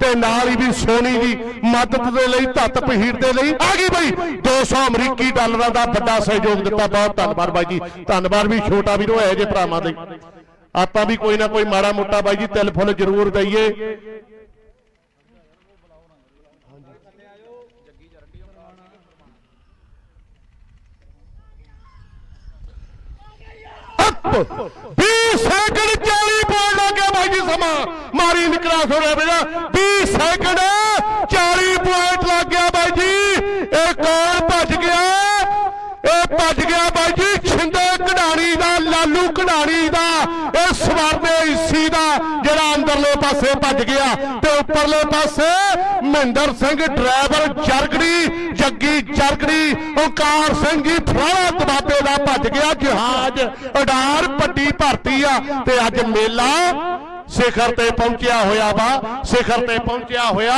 ਤੇ ਨਾਲ ਹੀ ਵੀ ਸੋਨੀ ਦੀ ਮਦਦ ਦੇ ਲਈ ਧੱਤ ਪਹੀੜ ਦੇ ਲਈ ਆ ਗਈ ਬਈ। 200 ਅਮਰੀਕੀ ਡਾਲਰਾਂ ਦਾ ਵੱਡਾ ਸਹਿਯੋਗ ਦਿੱਤਾ ਬਹੁਤ ਧੰਨਵਾਦ ਬਾਈ ਜੀ। ਧੰਨਵਾਦ ਵੀ ਛੋਟਾ ਵੀਰੋ ਹੈ ਜੇ ਭਰਾਵਾਂ ਦੇ। ਆਪਾਂ ਵੀ ਕੋਈ ਨਾ ਕੋਈ ਮਾੜਾ ਮੋਟਾ ਬਾਈ ਜੀ, ਤਿਲ ਫੁੱਲ ਜ਼ਰੂਰ ਦਈਏ। ਅੱਪ! 20 ਸੈਕਿੰਡ 40 ਪੁਆਇੰਟ ਲੱਗ ਗਿਆ ਬਾਈ ਜੀ ਸਮਾਂ ਮਾਰੀ ਨਿਕਲਾ ਸੋੜਿਆ ਬੇਟਾ। 20 ਸੈਕਿੰਡ 40 ਪੁਆਇੰਟ ਲੱਗ ਗਿਆ ਬਾਈ ਜੀ। ਇਹ ਕੌਣ ਭੱਜ ਗਿਆ? ਇਹ ਭੱਜ ਗਿਆ ਬਾਈ ਜੀ, ਛਿੰਦੇ ਕਢਾਣੀ ਦਾ, ਲਾਲੂ ਕਢਾਣੀ ਦਾ। ਇਹ ਸਵਰਨੇ ਹਿੱਸੀ ਦਾ, ਜਿਹੜਾ ਅੰਦਰਲੇ ਪਾਸੇ ਭੱਜ ਗਿਆ ਤੇ ਉੱਪਰਲੇ ਪਾਸੇ ਮਹਿੰਦਰ ਸਿੰਘ ਡਰਾਈਵਰ ਜਰਗੜੀ, ਜੱਗੀ ਜਰਗੜੀ, ਓਕਾਰ ਸਿੰਘ ਜੀ ਫਰਾਲਾ ਤਬਾਬੇ ਦਾ ਭੱਜ ਗਿਆ। ਜਹਾਜ਼ ਉਡਾਰ ਪੱਟੀ ਭਰਤੀ ਆ ਤੇ ਅੱਜ ਮੇਲਾ ਸਿਖਰ ਤੇ ਪਹੁੰਚਿਆ ਹੋਇਆ ਵਾ ਸਿਖਰ ਤੇ ਪਹੁੰਚਿਆ ਹੋਇਆ।